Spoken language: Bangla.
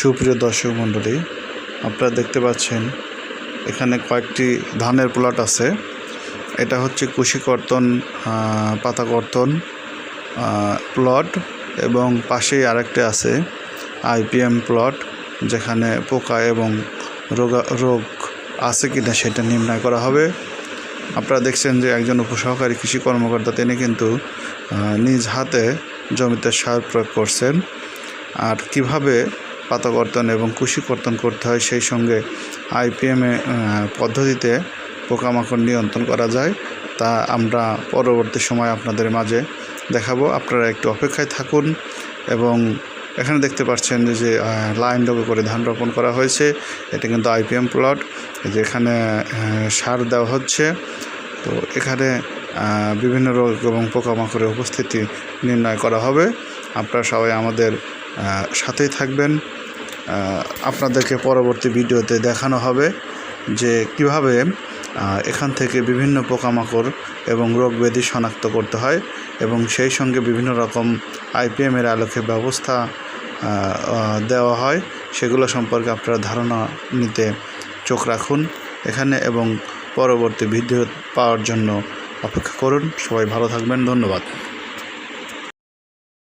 সুপ্রিয় দর্শক মণ্ডলী, আপনারা দেখতে পাচ্ছেন এখানে কয়েকটি ধানের প্লট আছে। এটা হচ্ছে কুশি কর্তন পাতা কর্তন প্লট এবং পাশেই আরেকটা আছে আইপিএম প্লট, যেখানে পোকা এবং রোগা, রোগ আছে কি না সেটা নির্ণয় করা হবে। আপনারা দেখছেন যে একজন উপসহকারী কৃষি কর্মকর্তা, তিনি কিন্তু নিজ হাতে জমিতে সার প্রয়োগ করছেন। আর কীভাবে পাতা কর্তন এবং কুশি কর্তন করতে হয়। সেই সঙ্গে আইপিএমে পদ্ধতিতে পোকামাকড় নিয়ন্ত্রণ করা যায়। তা আমরা পরবর্তী সময় আপনাদের মাঝে দেখাবো। আপনারা একটু অপেক্ষায় থাকুন এবং এখানে দেখতে পাচ্ছেন যে লাইন লোকে করে ধান রোপণ করা হয়েছে। এটা কিন্তু আইপিএম প্লট যেখানে সার দেওয়া হচ্ছে। তো এখানে বিভিন্ন রোগ এবং পোকামাকড়ের উপস্থিতি নির্ণয় করা হবে। আপনারা সবাই আমাদের সাথেই থাকবেন। আপনাদেরকে পরবর্তী ভিডিওতে দেখানো হবে যে কীভাবে এখান থেকে বিভিন্ন পোকামাকড় এবং রোগ ব্যাধি শনাক্ত করতে হয় এবং সেই সঙ্গে বিভিন্ন রকম আইপিএমের আলোকে ব্যবস্থা দেওয়া হয়। সেগুলো সম্পর্কে আপনারা ধারণা নিতে চোখ রাখুন এখানে এবং পরবর্তী ভিডিও পাওয়ার জন্য অপেক্ষা করুন। সবাই ভালো থাকবেন। ধন্যবাদ।